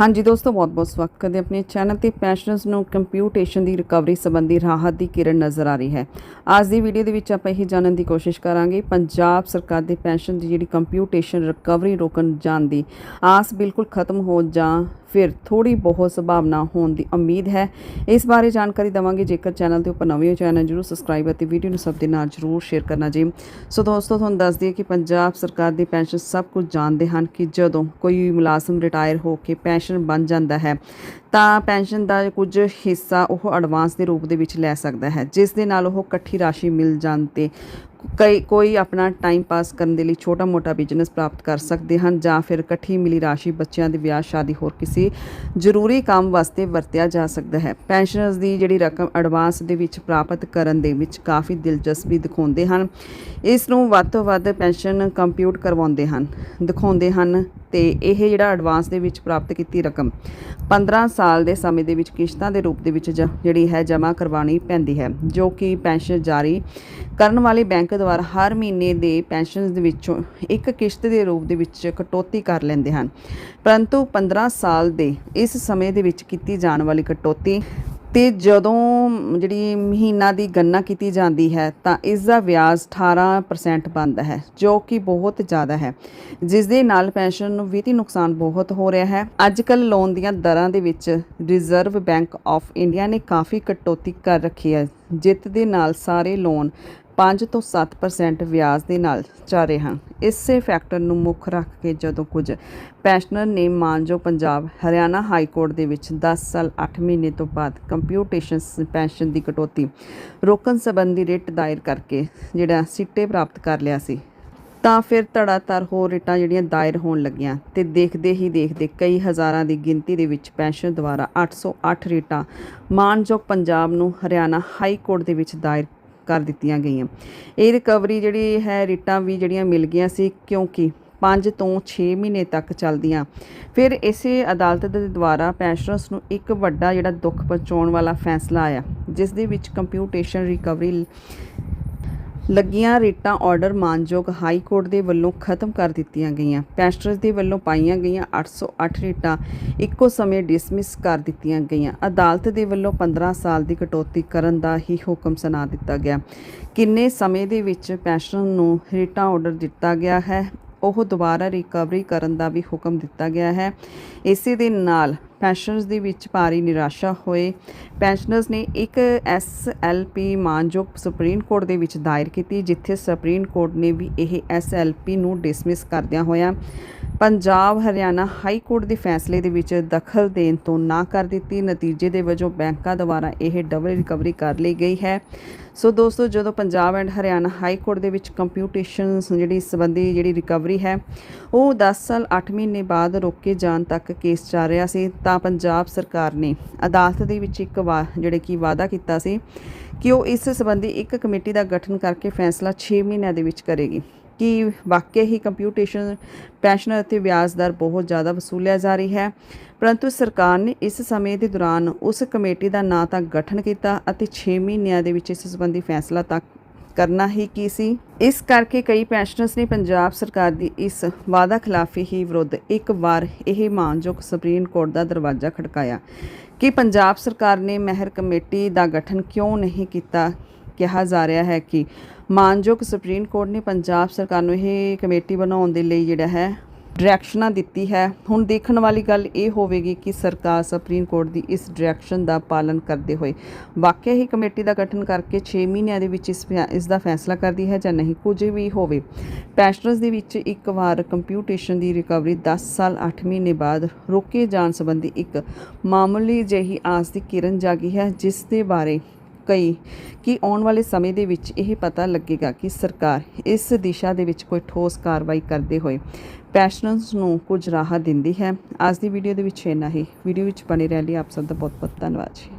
ਹਾਂਜੀ ਦੋਸਤੋ ਬਹੁਤ-ਬਹੁਤ ਸਵਾਗਤ ਕਰਦੇ ਆਪਣੇ ਚੈਨਲ ਤੇ ਪੈਨਸ਼ਨਰਸ ਨੂੰ ਕੰਪਿਊਟੇਸ਼ਨ ਦੀ ਰਿਕਵਰੀ ਸੰਬੰਧੀ ਰਾਹਤ ਦੀ ਕਿਰਨ ਨਜ਼ਰ ਆ ਰਹੀ ਹੈ। ਅੱਜ ਦੀ ਵੀਡੀਓ ਦੇ ਵਿੱਚ ਆਪਾਂ ਇਹ ਜਾਣਨ ਦੀ ਕੋਸ਼ਿਸ਼ ਕਰਾਂਗੇ, ਪੰਜਾਬ ਸਰਕਾਰ ਦੇ ਪੈਨਸ਼ਨ ਦੀ ਜਿਹੜੀ ਕੰਪਿਊਟੇਸ਼ਨ ਰਿਕਵਰੀ ਰੋਕਣ ਜਾਣ ਦੀ। ਆਸ ਬਿਲਕੁਲ ਖਤਮ ਹੋ ਜਾਂ ਫਿਰ ਥੋੜੀ ਬਹੁਤ ਸੰਭਾਵਨਾ ਹੋਣ ਦੀ ਉਮੀਦ ਹੈ। ਇਸ ਬਾਰੇ ਜਾਣਕਾਰੀ ਦਵਾਂਗੇ। ਜੇਕਰ ਚੈਨਲ ਤੇ ਉੱਪਰ ਨਵੇਂ ਹੋ ਚੈਨਲ ਜਰੂਰ ਸਬਸਕ੍ਰਾਈਬ ਅਤੇ ਵੀਡੀਓ ਨੂੰ ਸਭ ਦੇ ਨਾਲ ਜਰੂਰ ਸ਼ੇਅਰ ਕਰਨਾ ਜੀ। ਸੋ ਦੋਸਤੋ, ਤੁਹਾਨੂੰ ਦੱਸ ਦਈਏ ਕਿ ਪੰਜਾਬ ਸਰਕਾਰ ਦੀ ਪੈਨਸ਼ਨ ਸਭ ਕੁਝ ਜਾਣਦੇ ਹਨ ਕਿ ਜਦੋਂ ਕੋਈ ਮੁਲਾਜ਼ਮ ਰਿਟਾਇਰ ਹੋ ਕੇ ਪੈਨਸ਼ਨ ਬਣ ਜਾਂਦਾ ਹੈ, ਤਾਂ ਪੈਨਸ਼ਨ ਦਾ ਕੁਝ ਹਿੱਸਾ ਉਹ ਐਡਵਾਂਸ ਦੇ ਰੂਪ ਦੇ ਵਿੱਚ ਲੈ ਸਕਦਾ ਹੈ, ਜਿਸ ਦੇ ਨਾਲ ਉਹ ਇਕੱਠੀ ਰਾਸ਼ੀ ਮਿਲ ਜਾਣ ਤੇ ਕਈ, ਕੋਈ ਆਪਣਾ ਟਾਈਮ ਪਾਸ ਕਰਨ ਦੇ ਲਈ ਛੋਟਾ ਮੋਟਾ ਬਿਜ਼ਨਸ ਪ੍ਰਾਪਤ ਕਰ ਸਕਦੇ ਹਨ ਜਾਂ ਫਿਰ ਇਕੱਠੀ ਮਿਲੀ ਰਾਸ਼ੀ ਬੱਚਿਆਂ ਦੇ ਵਿਆਹ, ਸ਼ਾਦੀ ਹੋਰ ਕਿਸੇ ਜ਼ਰੂਰੀ ਕੰਮ ਵਾਸਤੇ ਵਰਤਿਆ ਜਾ ਸਕਦਾ ਹੈ। ਪੈਨਸ਼ਨਰਸ ਦੀ ਜਿਹੜੀ ਰਕਮ ਐਡਵਾਂਸ ਦੇ ਵਿੱਚ ਪ੍ਰਾਪਤ ਕਰਨ ਦੇ ਵਿੱਚ ਕਾਫੀ ਦਿਲਚਸਪੀ ਦਿਖਾਉਂਦੇ ਹਨ। ਇਸ ਨੂੰ ਵੱਧ ਤੋਂ ਵੱਧ ਪੈਨਸ਼ਨ ਕੰਪਿਊਟ ਕਰਵਾਉਂਦੇ ਹਨ, ਦਿਖਾਉਂਦੇ ਹਨ ਤੇ ਇਹ ਜਿਹੜਾ ਐਡਵਾਂਸ ਦੇ ਵਿੱਚ ਪ੍ਰਾਪਤ ਕੀਤੀ ਰਕਮ 15 ਸਾਲ ਦੇ ਸਮੇਂ ਦੇ ਵਿੱਚ ਕਿਸ਼ਤਾਂ ਦੇ ਰੂਪ ਦੇ ਵਿੱਚ ਜ- ਜਿਹੜੀ ਹੈ ਜਮ੍ਹਾਂ ਕਰਵਾਉਣੀ ਪੈਂਦੀ ਹੈ, ਜੋ ਕਿ ਪੈਨਸ਼ਨ ਜਾਰੀ ਕਰਨ ਵਾਲੇ ਬੈਂਕ ਦੁਆਰਾ ਹਰ ਮਹੀਨੇ ਦੇ ਪੈਨਸ਼ਨ ਦੇ ਵਿੱਚੋਂ ਇੱਕ ਕਿਸ਼ਤ ਦੇ ਰੂਪ ਦੇ ਵਿੱਚ ਕਟੌਤੀ ਕਰ ਲੈਂਦੇ ਹਨ। ਪਰੰਤੂ 15 ਸਾਲ ਦੇ ਇਸ ਸਮੇਂ ਦੇ ਵਿੱਚ ਕੀਤੀ ਜਾਣ ਵਾਲੀ ਕਟੌਤੀ ਤੇ ਜਦੋਂ ਜਿਹੜੀ ਮਹੀਨਾ ਦੀ ਗਣਨਾ ਕੀਤੀ ਜਾਂਦੀ ਹੈ ਤਾਂ ਇਸ ਦਾ ਵਿਆਜ 18% ਬਣਦਾ ਹੈ, ਜੋ ਕਿ ਬਹੁਤ ਜ਼ਿਆਦਾ ਹੈ। ਜਿਸ ਦੇ ਨਾਲ ਪੈਨਸ਼ਨ ਨੂੰ ਵਿੱਤੀ ਨੁਕਸਾਨ ਬਹੁਤ ਹੋ ਰਿਹਾ ਹੈ। ਅੱਜ ਕੱਲ ਲੋਨ ਦੀਆਂ ਦਰਾਂ ਦੇ ਵਿੱਚ ਰਿਜ਼ਰਵ ਬੈਂਕ ਆਫ ਇੰਡੀਆ ਨੇ ਕਾਫੀ ਕਟੌਤੀ ਕਰ ਰੱਖੀ ਹੈ। ਜਿੱਤ ਦੇ ਨਾਲ ਸਾਰੇ ਲੋਨ 5 ਤੋਂ 7% ਵਿਆਜ ਦੇ ਨਾਲ ਚੱਲ ਰਹੇ। ਹਨ ਇਸੇ ਫੈਕਟਰ ਨੂੰ ਮੁੱਖ ਰੱਖ ਕੇ ਜਦੋਂ ਕੁਝ ਪੈਨਸ਼ਨਰ ਨੇ ਮਾਨਜੋ ਪੰਜਾਬ ਹਰਿਆਣਾ ਹਾਈ ਕੋਰਟ ਦੇ ਵਿੱਚ 10 ਸਾਲ 8 ਮਹੀਨੇ ਤੋਂ ਬਾਅਦ ਕੰਪਿਊਟੇਸ਼ਨ ਪੈਨਸ਼ਨ ਦੀ ਕਟੌਤੀ ਰੋਕਣ ਸੰਬੰਧੀ ਰਿਟ ਦਾਇਰ ਕਰਕੇ ਜਿਹੜਾ ਸਿੱਟੇ ਪ੍ਰਾਪਤ ਕਰ ਲਿਆ ਸੀ। ਤਾਂ ਫਿਰ ਧੜਾਧੜ ਹੋਰ ਰਿਟਾਂ ਜਿਹੜੀਆਂ ਦਾਇਰ ਹੋਣ ਲੱਗੀਆਂ ਤੇ ਦੇਖਦੇ ਹੀ ਦੇਖਦੇ ਕਈ ਹਜ਼ਾਰਾਂ ਦੀ ਗਿਣਤੀ ਦੇ ਵਿੱਚ ਪੈਨਸ਼ਨ ਦੁਆਰਾ 808 ਰਿਟਾਂ ਮਾਨਯੋਗ ਪੰਜਾਬ ਨੂੰ ਹਰਿਆਣਾ ਹਾਈ ਕੋਰਟ ਦੇ ਵਿੱਚ ਦਾਇਰ ਕਰ ਦਿੱਤੀਆਂ ਗਈਆਂ। ਇਹ ਰਿਕਵਰੀ ਜਿਹੜੀ ਹੈ, ਰਿਟਾਂ ਵੀ ਜਿਹੜੀਆਂ ਮਿਲ ਗਈਆਂ ਸੀ, ਕਿਉਂਕਿ 5 ਤੋਂ 6 ਮਹੀਨੇ ਤੱਕ ਚੱਲਦੀਆਂ। ਫਿਰ ਇਸੇ ਅਦਾਲਤ ਦੇ ਦੁਆਰਾ ਪੈਨਸ਼ਨਰਸ ਨੂੰ ਇੱਕ ਵੱਡਾ ਜਿਹੜਾ ਦੁੱਖ ਪਹੁੰਚਾਉਣ ਵਾਲਾ ਫੈਸਲਾ ਆਇਆ, ਜਿਸ ਦੇ ਵਿੱਚ ਕੰਪਿਊਟੇਸ਼ਨ ਰਿਕਵਰੀ ਲੱਗੀਆਂ ਰੇਟਾਂ ਆਰਡਰ ਮਾਨਯੋਗ ਹਾਈ ਕੋਰਟ ਦੇ ਵੱਲੋਂ ਖਤਮ ਕਰ ਦਿੱਤੀਆਂ ਗਈਆਂ। ਪੈਨਸ਼ਨਰਸ ਦੇ ਵੱਲੋਂ ਪਾਈਆਂ ਗਈਆਂ 808 ਰੇਟਾਂ ਇੱਕੋ ਸਮੇਂ ਡਿਸਮਿਸ ਕਰ ਦਿੱਤੀਆਂ ਗਈਆਂ। ਅਦਾਲਤ ਦੇ ਵੱਲੋਂ 15 ਸਾਲ ਦੀ ਕਟੌਤੀ ਕਰਨ ਦਾ ਹੀ ਹੁਕਮ ਸੁਣਾ ਦਿੱਤਾ ਗਿਆ। ਕਿੰਨੇ ਸਮੇਂ ਦੇ ਵਿੱਚ ਪੈਨਸ਼ਨਰ ਨੂੰ ਰੇਟਾਂ ਆਰਡਰ ਦਿੱਤਾ ਗਿਆ ਹੈ, ਉਹ ਦੁਬਾਰਾ ਰਿਕਵਰੀ ਕਰਨ ਦਾ ਵੀ ਹੁਕਮ ਦਿੱਤਾ ਗਿਆ ਹੈ। ਇਸੇ ਦੇ ਨਾਲ ਪੈਨਸ਼ਨਰਸ ਦੇ ਵਿੱਚ ਭਾਰੀ ਨਿਰਾਸ਼ਾ ਹੋਏ। ਪੈਨਸ਼ਨਰਸ ਨੇ ਇੱਕ ਐਸਐਲਪੀ ਮਾਨਯੋਗ ਸੁਪਰੀਮ ਕੋਰਟ ਦੇ ਵਿੱਚ ਦਾਇਰ ਕੀਤੀ, ਜਿੱਥੇ ਸੁਪਰੀਮ ਕੋਰਟ ਨੇ ਵੀ ਇਹ ਐਸਐਲਪੀ ਨੂੰ ਡਿਸਮਿਸ ਕਰਦਿਆਂ ਹੋਇਆ ਪੰਜਾਬ ਹਰਿਆਣਾ ਹਾਈ ਕੋਰਟ ਦੇ ਫੈਸਲੇ ਦੇ ਵਿੱਚ ਦਖਲ ਦੇਣ ਤੋਂ ਨਾ ਕਰ ਦਿੱਤੀ। ਨਤੀਜੇ ਦੇ ਵਜੋਂ ਬੈਂਕਾਂ ਦੁਆਰਾ ਇਹ ਡਬਲ ਰਿਕਵਰੀ ਕਰ ਲਈ ਗਈ ਹੈ। ਸੋ ਦੋਸਤੋ, ਜਦੋਂ Punjab and Haryana high court ਦੇ ਵਿੱਚ ਕੰਪਿਊਟੇਸ਼ਨ ਜਿਹੜੀ ਸੰਬੰਧੀ ਜਿਹੜੀ ਰਿਕਵਰੀ ਹੈ, ਉਹ 10 ਸਾਲ 8 ਮਹੀਨੇ ਬਾਅਦ ਰੋਕੇ ਜਾਣ ਤੱਕ ਕੇਸ ਚੱਲ ਰਿਹਾ ਸੀ ਤਾਂ ਪੰਜਾਬ ਸਰਕਾਰ ਨੇ ਅਦਾਲਤ ਦੇ ਵਿੱਚ ਇੱਕ ਵਾ, ਜਿਹੜੇ ਕਿ ਵਾਅਦਾ ਕੀਤਾ ਸੀ ਕਿ ਉਹ ਇਸ ਸੰਬੰਧੀ ਇੱਕ ਕਮੇਟੀ ਦਾ ਗਠਨ ਕਰਕੇ ਫੈਸਲਾ 6 ਮਹੀਨਿਆਂ ਦੇ ਵਿੱਚ ਕਰੇਗੀ। ਕਿ ਵਾਕਿਆ ਹੀ ਕੰਪਿਊਟੇਸ਼ਨ, ਪੈਨਸ਼ਨ ਅਤੇ ਵਿਆਜ ਦਰ ਬਹੁਤ ਜ਼ਿਆਦਾ ਵਸੂਲਿਆ ਜਾ ਰਹੀ ਹੈ। ਪਰੰਤੂ ਸਰਕਾਰ ਨੇ ਇਸ ਸਮੇਂ ਦੇ ਦੌਰਾਨ ਉਸ ਕਮੇਟੀ ਦਾ ਨਾ ਤਾਂ ਗਠਨ ਕੀਤਾ ਅਤੇ 6 ਮਹੀਨਿਆਂ ਦੇ ਵਿੱਚ ਇਸ ਸੰਬੰਧੀ ਫੈਸਲਾ ਤੱਕ ਕਰਨਾ ਹੀ ਕੀ ਸੀ? ਇਸ ਕਰਕੇ ਕਈ ਪੈਨਸ਼ਨਰਸ ਨੇ ਪੰਜਾਬ ਸਰਕਾਰ ਦੀ ਇਸ ਵਾਅਦਾ ਖਿਲਾਫੀ ਹੀ ਵਿਰੁੱਧ ਇੱਕ ਵਾਰ ਇਹ ਮਾਨਯੋਗ ਸੁਪਰੀਮ ਕੋਰਟ ਦਾ ਦਰਵਾਜ਼ਾ ਖੜਕਾਇਆ ਕਿ ਪੰਜਾਬ ਸਰਕਾਰ ਨੇ ਮਹਿਰ ਕਮੇਟੀ ਦਾ ਗਠਨ ਕਿਉਂ ਨਹੀਂ ਕੀਤਾ? ਕਿਹਾ ਜਾ ਰਿਹਾ ਹੈ ਕਿ ਮਾਨਯੋਗ ਸੁਪਰੀਮ ਕੋਰਟ ਨੇ ਪੰਜਾਬ ਸਰਕਾਰ ਨੂੰ ਇਹ ਕਮੇਟੀ ਬਣਾਉਣ ਦੇ ਲਈ ਜਿਹੜਾ ਹੈ ਡਾਇਰੈਕਸ਼ਨਾਂ ਦਿੱਤੀ ਹੈ। ਹੁਣ ਦੇਖਣ ਵਾਲੀ ਗੱਲ ਇਹ ਹੋਵੇਗੀ ਕਿ ਸਰਕਾਰ ਸੁਪਰੀਮ ਕੋਰਟ ਦੀ ਇਸ ਡਾਇਰੈਕਸ਼ਨ ਦਾ ਪਾਲਨ ਕਰਦੇ ਹੋਏ ਵਾਕਿਆ ਹੀ ਕਮੇਟੀ ਦਾ ਗਠਨ ਕਰਕੇ 6 ਮਹੀਨਿਆਂ ਦੇ ਵਿੱਚ ਇਸ ਫੈ- ਇਸ ਦਾ ਫੈਸਲਾ ਕਰਦੀ ਹੈ ਜਾਂ ਨਹੀਂ, ਕੁਝ ਵੀ ਹੋਵੇ। ਪੈਨਸ਼ਨਰਸ ਦੇ ਵਿੱਚ ਇੱਕ ਵਾਰ ਕੰਪਿਊਟੇਸ਼ਨ ਦੀ ਰਿਕਵਰੀ 10 ਸਾਲ 8 ਮਹੀਨੇ ਬਾਅਦ ਰੋਕੇ ਜਾਣ ਸੰਬੰਧੀ ਇੱਕ ਮਾਮੂਲੀ ਜਿਹੀ ਆਸ ਦੀ ਕਿਰਨ ਜਾਗੀ ਹੈ, ਜਿਸ ਦੇ ਬਾਰੇ ਕਈ ਕਿ ਆਉਣ ਵਾਲੇ ਸਮੇਂ ਦੇ ਵਿੱਚ ਇਹ ਪਤਾ ਲੱਗੇਗਾ ਕਿ ਸਰਕਾਰ ਇਸ ਦਿਸ਼ਾ ਦੇ ਵਿੱਚ ਕੋਈ ਠੋਸ ਕਾਰਵਾਈ ਕਰਦੇ ਹੋਏ ਪੈਨਸ਼ਨਰਸ ਨੂੰ ਕੁਝ ਰਾਹਤ ਦਿੰਦੀ ਹੈ। ਅੱਜ ਦੀ ਵੀਡੀਓ ਦੇ ਵਿੱਚ ਇੰਨਾ ਹੀ। ਵੀਡੀਓ ਵਿੱਚ ਬਣੇ ਰਹਿਣ ਲਈ ਆਪ ਸਭ ਦਾ ਬਹੁਤ ਬਹੁਤ ਧੰਨਵਾਦ ਜੀ।